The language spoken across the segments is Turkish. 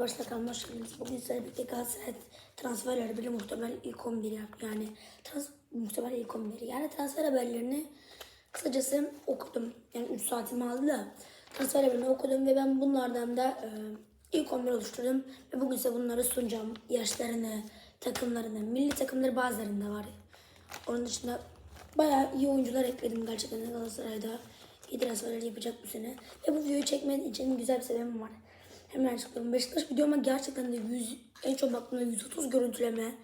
Başta kalma hoş geldiniz. Bugün sizlerle birlikte Galatasaray transferleri bile muhtemel ilk 11 yap. Yani trans, muhtemel ilk 11. Yani transfer haberlerini kısacası okudum. Yani 3 saatimi aldı da transfer haberlerini okudum ve ben bunlardan da e, ilk 11 oluşturdum. Ve bugün size bunları sunacağım. Yaşlarını, takımlarını, milli takımları bazılarında var. Onun dışında bayağı iyi oyuncular ekledim gerçekten Galatasaray'da. İyi transferler yapacak bu sene. Ve bu videoyu çekmenin için güzel bir sebebim var. Hemen açıklıyorum. Beşiktaş videoma gerçekten de 100, en çok baktığımda 130 görüntüleme,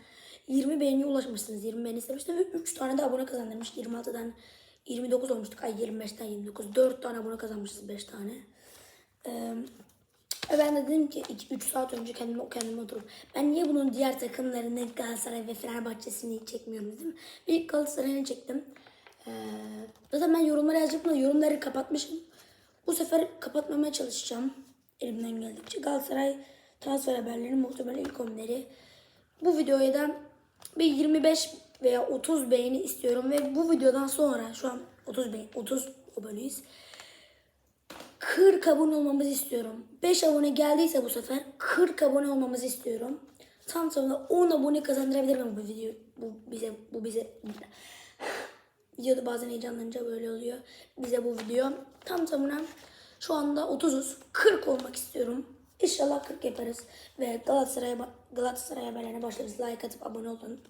20 beğeniye ulaşmışsınız. 20 beğeni istemiştim ve 3 tane de abone kazandırmış. 26'dan 29 olmuştuk. Ay 25'ten 29. 4 tane abone kazanmışız 5 tane. Ee, ben de dedim ki 2-3 saat önce kendime, kendime oturup ben niye bunun diğer takımlarını Galatasaray ve Fenerbahçe'sini çekmiyorum dedim. Bir Galatasaray'ını çektim. Ee, zaten ben yorumlara yazacaktım da yorumları kapatmışım. Bu sefer kapatmamaya çalışacağım. Elimden geldikçe. Galatasaray transfer haberleri muhtemelen ilk 11'leri. Bu videoya da bir 25 veya 30 beğeni istiyorum ve bu videodan sonra şu an 30 beğeni 30 aboneyiz. 40 abone olmamızı istiyorum. 5 abone geldiyse bu sefer 40 abone olmamızı istiyorum. Tam sonunda 10 abone kazandırabilirim bu video. Bu bize bu bize videoda bazen heyecanlanınca böyle oluyor. Bize bu video tam tamına şu anda 30'uz. 40 olmak istiyorum. İnşallah 40 yaparız ve Galatasaray Galatasaray haberlerine başlarız. Like atıp abone olun.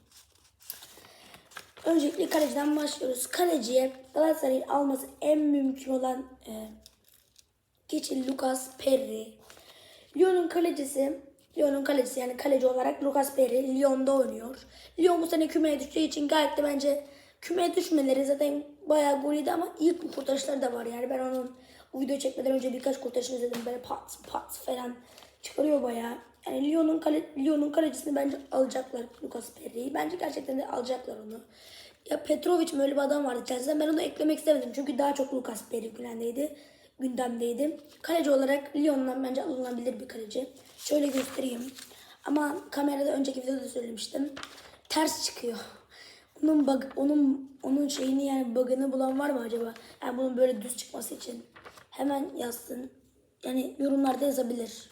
Öncelikle kaleciden başlıyoruz. Kaleciye Galatasaray'ın alması en mümkün olan e, kişi Lucas Perry. Lyon'un kalecisi Lyon'un kalecisi yani kaleci olarak Lucas Perry Lyon'da oynuyor. Lyon bu sene kümeye düştüğü için gayet de bence kümeye düşmeleri zaten bayağı golüydü ama iyi kurtarışları da var yani ben onun video çekmeden önce birkaç kurtarışını izledim böyle pat pat falan çıkarıyor bayağı. Yani Lyon'un kale, Lyon'un kalecisini bence alacaklar Lucas Perry'i. Bence gerçekten de alacaklar onu. Ya Petrovic mi öyle bir adam vardı Chelsea'den ben onu eklemek istemedim. Çünkü daha çok Lucas Perry gündemdeydi. gündemdeydi. Kaleci olarak Lyon'dan bence alınabilir bir kaleci. Şöyle göstereyim. Ama kamerada önceki videoda söylemiştim. Ters çıkıyor. Onun bug, onun onun şeyini yani bug'ını bulan var mı acaba? Yani bunun böyle düz çıkması için. Hemen yazsın. Yani yorumlarda yazabilir.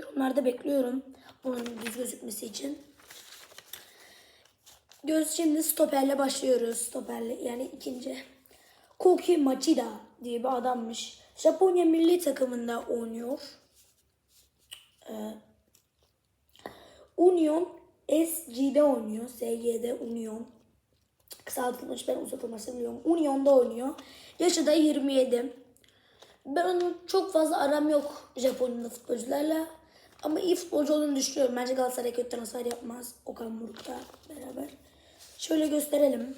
Yorumlarda bekliyorum. Bunun düz gözükmesi için. Göz şimdi stoperle başlıyoruz. Stoperle yani ikinci. Koki Machida diye bir adammış. Japonya milli takımında oynuyor. Ee, Union SG'de oynuyor. SG'de Union. Kısaltılmış ben uzatılması biliyorum. Union'da oynuyor. Yaşı da 27. Ben onun çok fazla aram yok Japonya'da futbolcularla. Ama iyi futbolcu olduğunu düşünüyorum. Bence Galatasaray kötü transfer yapmaz. Okan Buruk'la beraber. Şöyle gösterelim.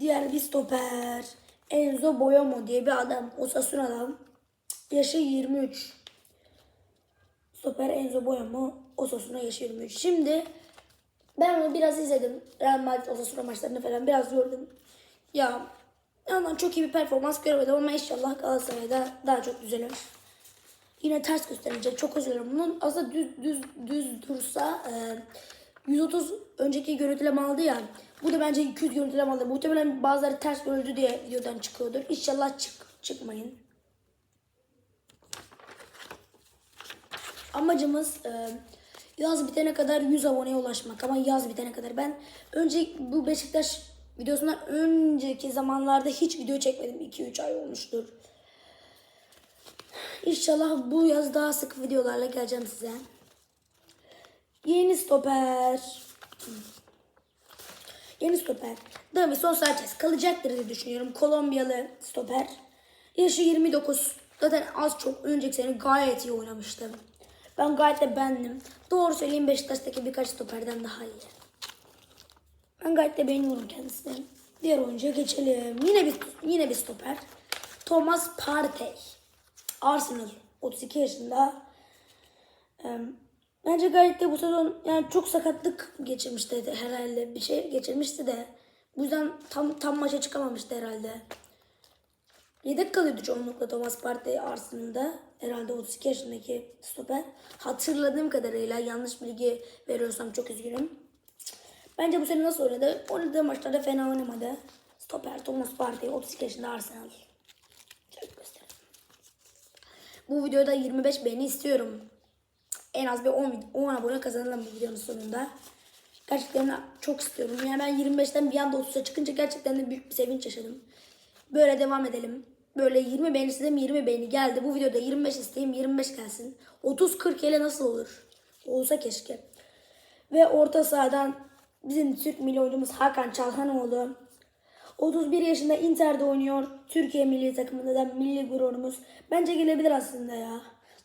Diğer bir stoper. Enzo Boyamo diye bir adam. Osasuna'dan. Yaşı 23. Stoper Enzo Boyamo. Osasuna 23. Şimdi ben onu biraz izledim. Real Madrid Osasuna maçlarını falan biraz gördüm. Ya ondan çok iyi bir performans göremedim ama inşallah Galatasaray'da daha çok düzelir. Yine ters gösterilecek. Çok özür dilerim. Bunun aslında düz, düz, düz dursa e, 130 önceki görüntüleme aldı ya. Bu da bence 200 görüntüleme aldı. Muhtemelen bazıları ters görüldü diye videodan çıkıyordur. İnşallah çık, çıkmayın. Amacımız e, yaz bitene kadar 100 aboneye ulaşmak. Ama yaz bitene kadar. Ben önce bu Beşiktaş videosundan önceki zamanlarda hiç video çekmedim. 2-3 ay olmuştur. İnşallah bu yaz daha sık videolarla geleceğim size. Yeni stoper. Yeni stoper. Davison Sanchez kalacaktır diye düşünüyorum. Kolombiyalı stoper. Yaşı 29. Zaten az çok önceki sene gayet iyi oynamıştı. Ben gayet de beğendim. Doğru söyleyeyim Beşiktaş'taki birkaç stoperden daha iyi. Ben gayet de beğeniyorum kendisini. Diğer oyuncuya geçelim. Yine bir yine bir stoper. Thomas Partey. Arsenal 32 yaşında. Bence gayet de bu sezon yani çok sakatlık geçirmişti herhalde. Bir şey geçirmişti de bu yüzden tam tam maça çıkamamıştı herhalde. Yedek kalıyordu çoğunlukla Thomas Partey Arsenal'da. Herhalde 32 yaşındaki stoper. Hatırladığım kadarıyla yanlış bilgi veriyorsam çok üzgünüm. Bence bu sene nasıl oynadı? Oynadığı maçlarda fena oynamadı. Stoper Thomas Partey 32 yaşında Arsenal. Bu videoda 25 beğeni istiyorum. En az bir 10, 10 abone kazanalım bu videonun sonunda. Gerçekten çok istiyorum. Yani ben 25'ten bir anda 30'a çıkınca gerçekten de büyük bir sevinç yaşadım. Böyle devam edelim. Böyle 20 beğeni istedim 20 beğeni geldi. Bu videoda 25 isteyeyim 25 gelsin. 30-40 ile nasıl olur? Olsa keşke. Ve orta sahadan bizim Türk milli oyuncumuz Hakan Çalhanoğlu. 31 yaşında Inter'de oynuyor. Türkiye milli takımında da milli gururumuz. Bence gelebilir aslında ya.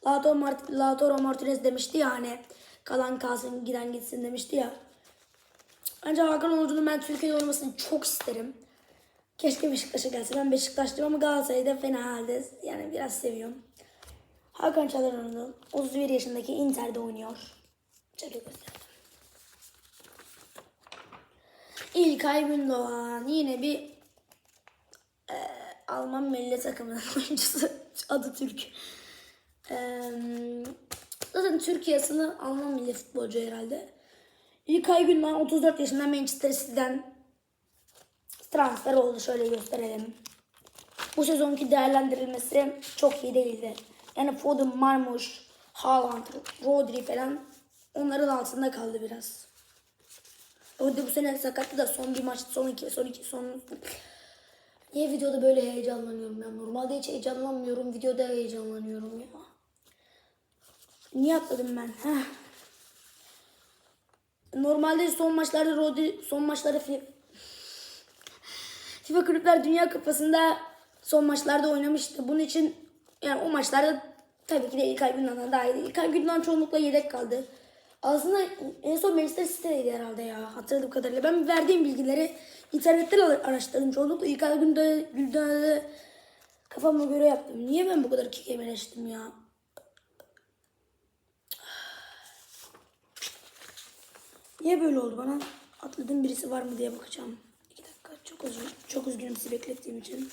Lautaro, Mart Lautaro Martinez demişti ya hani kalan kalsın giden gitsin demişti ya. Ancak Hakan Ulucu'nun ben Türkiye'de oynamasını çok isterim. Keşke Beşiktaş'a gelse. Ben Beşiktaşlıyım ama Galatasaray'da fena halde. Yani biraz seviyorum. Hakan Çalhanoğlu 31 yaşındaki Inter'de oynuyor. Şöyle göstereyim. İlkay Gündoğan yine bir e, Alman milli takımının oyuncusu adı Türk. E, zaten Türkiye asılı Alman milli futbolcu herhalde. İlkay Gündoğan 34 yaşında Manchester City'den transfer oldu şöyle gösterelim. Bu sezonki değerlendirilmesi çok iyi değildi. Yani Foden, Marmuş, Haaland, Rodri falan onların altında kaldı biraz. Orada bu sene sakattı da son bir maç, son iki, son iki, son... Niye videoda böyle heyecanlanıyorum ya? Normalde hiç heyecanlanmıyorum, videoda heyecanlanıyorum ya. Niye atladım ben? Heh. Normalde son maçlarda Rodri, son maçlarda fi- FIFA Kulüpler Dünya Kupası'nda son maçlarda oynamıştı. Bunun için yani o maçlarda tabii ki de İlkay Gündoğan'dan daha iyiydi. İlkay Gündoğan çoğunlukla yedek kaldı. Aslında en son Manchester City'deydi herhalde ya hatırladığım kadarıyla. Ben verdiğim bilgileri internetten ara- araştırdım. Çoğunlukla İlkay Gündoğan'ı kafama göre yaptım. Niye ben bu kadar kekemeleştim ya? Niye böyle oldu bana? Atladığım birisi var mı diye bakacağım. Dakika. Çok üzgünüm. Sizi beklettiğim için.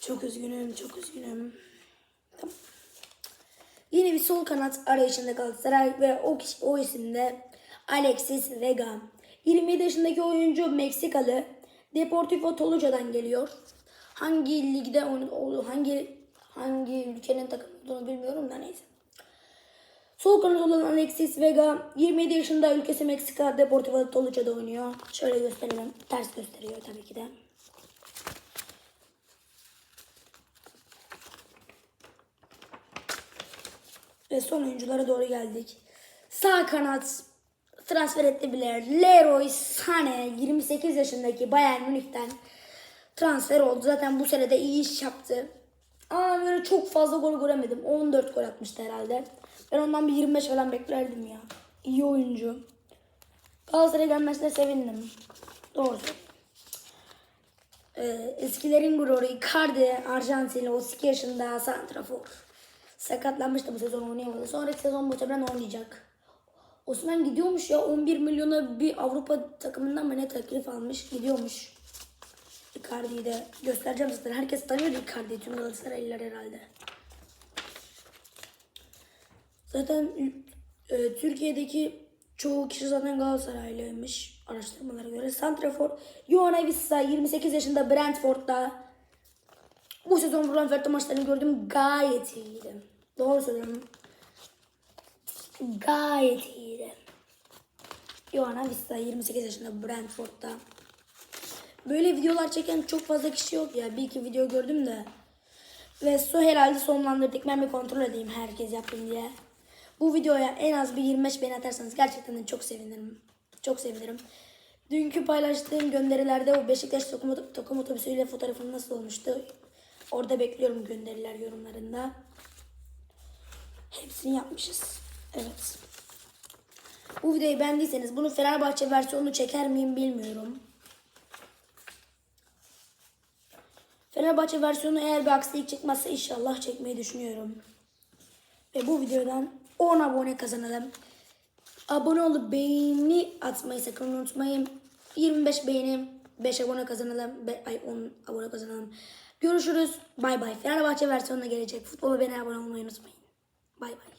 Çok üzgünüm. Çok üzgünüm. Tamam. Yine bir sol kanat arayışında Galatasaray ve o kişi o isimde Alexis Vega. 27 yaşındaki oyuncu Meksikalı Deportivo Toluca'dan geliyor. Hangi ligde oynadı, hangi hangi ülkenin takımı olduğunu bilmiyorum da neyse. Sol kanat olan Alexis Vega 27 yaşında ülkesi Meksika Deportivo Toluca'da oynuyor. Şöyle gösterelim. Ters gösteriyor tabii ki de. Ve son oyunculara doğru geldik. Sağ kanat transfer etti. Leroy Sané 28 yaşındaki Bayern Münih'ten transfer oldu. Zaten bu sene de iyi iş yaptı. Ama böyle çok fazla gol göremedim. 14 gol atmıştı herhalde. Ben ondan bir 25 falan beklerdim ya. İyi oyuncu. Galatasaray'a gelmesine sevindim. Doğru. Ee, eskilerin gururu Icardi, Arjantinli 32 yaşında santrafor. Sakatlanmıştı bu sezon oynayamadı. Sonraki sezon muhtemelen oynayacak. Osman gidiyormuş ya 11 milyona bir Avrupa takımından mı ne teklif almış gidiyormuş. Icardi'yi de göstereceğim zaten. Herkes tanıyor Icardi'yi tüm Galatasaraylılar herhalde. Zaten e, Türkiye'deki çoğu kişi zaten Galatasaraylıymış araştırmalara göre. Santrafor Johan Vissa 28 yaşında Brentford'da bu sezon Brentford'da maçlarını gördüm gayet iyiydi. Doğru söylüyorum. Gayet iyiydi. Johan Vissa 28 yaşında Brentford'da. Böyle videolar çeken çok fazla kişi yok ya. Bir iki video gördüm de. Ve su herhalde sonlandırdık. Ben bir kontrol edeyim herkes yaptım diye. Bu videoya en az bir 25 beğeni atarsanız gerçekten de çok sevinirim. Çok sevinirim. Dünkü paylaştığım gönderilerde o Beşiktaş takım, otobüsüyle fotoğrafım nasıl olmuştu? Orada bekliyorum gönderiler yorumlarında. Hepsini yapmışız. Evet. Bu videoyu beğendiyseniz bunu Fenerbahçe versiyonunu çeker miyim bilmiyorum. Fenerbahçe versiyonu eğer bir aksilik çıkmazsa inşallah çekmeyi düşünüyorum. Ve bu videodan 10 abone kazanalım. Abone olup beğeni atmayı sakın unutmayın. 25 beğeni 5 abone kazanalım. Be ay 10 abone kazanalım. Görüşürüz. Bay bay. Fenerbahçe versiyonuna gelecek. Futbola beni abone olmayı unutmayın. Bay bay.